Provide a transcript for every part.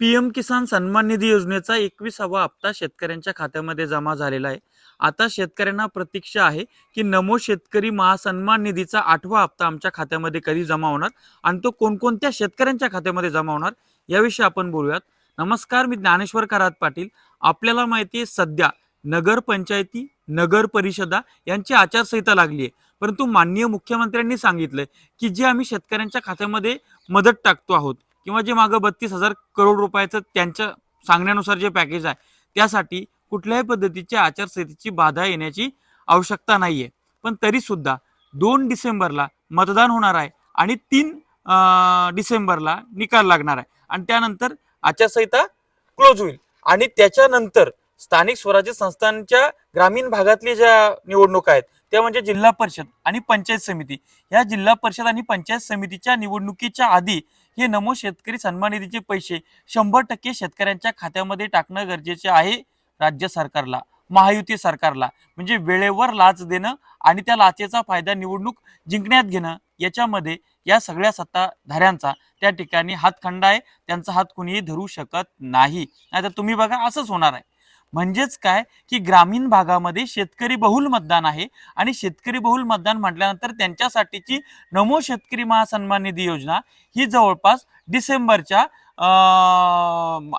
PM किसान सन्मान निधी योजनेचा एकवीसावा हप्ता शेतकऱ्यांच्या खात्यामध्ये जमा झालेला आहे. आता शेतकऱ्यांना प्रतीक्षा आहे की नमो शेतकरी महासन्मान निधीचा आठवा हप्ता आमच्या खात्यामध्ये कधी जमा होणार आणि तो कोणकोणत्या शेतकऱ्यांच्या खात्यामध्ये जमा होणार याविषयी आपण बोलूयात. नमस्कार मी ज्ञानेश्वर करात पाटील. आपल्याला माहिती आहे सध्या नगर पंचायती नगर परिषदा यांची आचारसंहिता लागली आहे. परंतु माननीय मुख्यमंत्र्यांनी सांगितलंय की जे आम्ही शेतकऱ्यांच्या खात्यामध्ये मदत टाकतो आहोत किंवा जे मागं बत्तीस हजार करोड रुपयाचं त्यांच्या सांगण्यानुसार जे पॅकेज आहे त्यासाठी कुठल्याही पद्धतीच्या आचारसंहितेची बाधा येण्याची आवश्यकता नाही आहे पण तरीसुद्धा दोन डिसेंबरला मतदान होणार आहे आणि तीन डिसेंबरला निकाल लागणार आहे. आणि त्यानंतर आचारसंहिता क्लोज होईल. आणि त्याच्यानंतर स्थानिक स्वराज्य संस्थांच्या ग्रामीण भागातली ज्या निवडणुका आहेत त्या म्हणजे जिल्हा परिषद आणि पंचायत समिती. या जिल्हा परिषद आणि पंचायत समितीच्या निवडणुकीच्या आधी हे नमो शेतकरी सन्मान निधीचे पैसे शंभर टक्के शेतकऱ्यांच्या खात्यामध्ये टाकणं गरजेचे आहे राज्य सरकारला महायुती सरकारला. म्हणजे वेळेवर लाच देणं आणि त्या लाचेचा फायदा निवडणूक जिंकण्यात घेणं याच्यामध्ये या सगळ्या सत्ताधाऱ्यांचा त्या ठिकाणी हातखंडा आहे. त्यांचा हात कुणीही धरू शकत नाही. नाहीतर तुम्ही बघा असंच होणार आहे. म्हणजेच काय? की ग्रामीण भागामध्ये शेतकरी बहुल मतदान आहे आणि शेतकरी बहुल मतदान म्हटल्यानंतर त्यांच्यासाठीची नमो शेतकरी महासन्मान निधी योजना ही जवळपास डिसेंबरच्या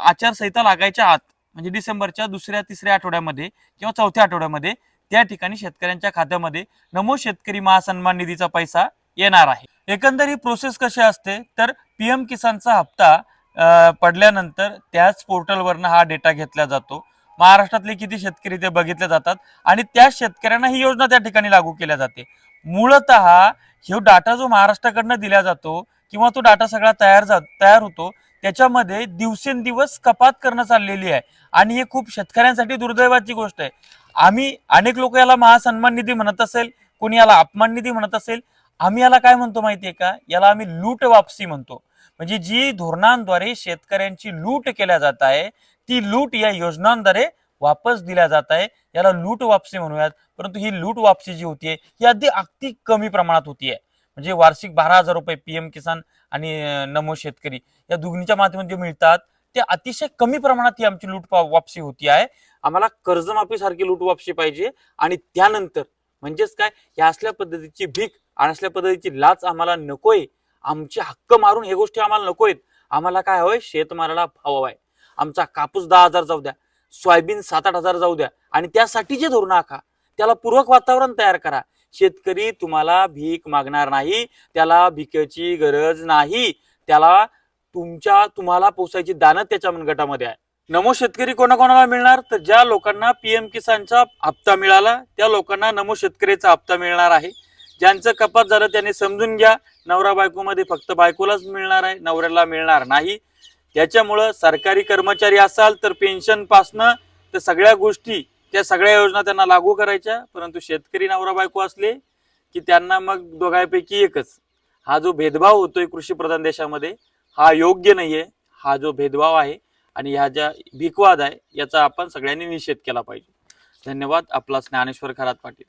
आचारसंहिता लागायच्या आत म्हणजे डिसेंबरच्या दुसऱ्या तिसऱ्या आठवड्यामध्ये किंवा चौथ्या आठवड्यामध्ये त्या ठिकाणी शेतकऱ्यांच्या खात्यामध्ये नमो शेतकरी महासन्मान निधीचा पैसा येणार आहे. एकंदर ही प्रोसेस कशी असते? तर पीएम किसानचा हप्ता पडल्यानंतर त्याच पोर्टलवरनं हा डेटा घेतला जातो. महाराष्ट्रातले किती शेतकरी ते बघितले जातात आणि त्या शेतकऱ्यांना ही योजना त्या ठिकाणी लागू केल्या जाते. मूळत हे डाटा जो महाराष्ट्राकडनं दिला जातो किंवा तो डाटा सगळा तयार जा तयार होतो त्याच्यामध्ये दिवसेंदिवस कपात करणं चाललेली आहे. आणि हे खूप शेतकऱ्यांसाठी दुर्दैवाची गोष्ट आहे. आम्ही अनेक लोक याला महासन्मान निधी म्हणत असेल कोणी याला अपमान निधी म्हणत असेल आम्ही याला काय म्हणतो माहितीये का? याला आम्ही लूट वापसी म्हणतो. म्हणजे जी धोरणांद्वारे शेतकऱ्यांची लूट केल्या जात आहे ती लूट या योजनांद्वारे वापस दिल्या जात आहे. याला लूट वापसी म्हणूयात. परंतु ही लूट वापसी जी होतीये ही अगदी अगदी कमी प्रमाणात होतीये. म्हणजे वार्षिक बारा हजार रुपये पीएम किसान आणि नमो शेतकरी या दोघींच्या माध्यमात जे मिळतात ते अतिशय कमी प्रमाणात ही आमची लूट वापसी होती आहे. आम्हाला कर्जमाफी सारखी लूट वापसी पाहिजे आणि त्यानंतर म्हणजेच काय? या असल्या पद्धतीची भीक आणि असल्या पद्धतीची लाच आम्हाला नकोय. आमचे हक्क मारून हे गोष्टी आम्हाला नकोयत आम्हाला काय हवंय? शेतमालाला भाव हवाय आमचा कापूस दहा हजार जाऊ द्या. सोयाबीन सात आठ हजार जाऊ द्या. आणि त्यासाठी जे धोरण आखा त्याला पूरक वातावरण तयार करा. शेतकरी तुम्हाला भीक मागणार नाही त्याला भिकेची गरज नाही. त्याला तुमच्या तुम्हाला पोसायची दानं त्याच्या मनगटामध्ये आहे. नमो शेतकरी कोणाकोणाला मिळणार? तर ज्या लोकांना पीएम किसानचा हप्ता मिळाला त्या लोकांना नमो शेतकरीचा हप्ता मिळणार आहे. ज्यांचं कपात झालं त्यांनी समजून घ्या. नवरा बायकोमध्ये फक्त बायकोलाच मिळणार आहे नवऱ्याला मिळणार नाही. त्याच्यामुळं सरकारी कर्मचारी असाल तर पेन्शनपासनं तर सगळ्या गोष्टी त्या सगळ्या योजना त्यांना लागू करायच्या. परंतु शेतकरी नवरा बायको असले की त्यांना मग दोघांपैकी एकच. हा जो भेदभाव होतोय कृषीप्रधान देशामध्ये हा योग्य नाहीये. हा जो भेदभाव आहे आणि ह्या ज्या भिकवाद आहे याचा आपण सगळ्यांनी निषेध केला पाहिजे. धन्यवाद. आपला ज्ञानेश्वर खरात पाटील.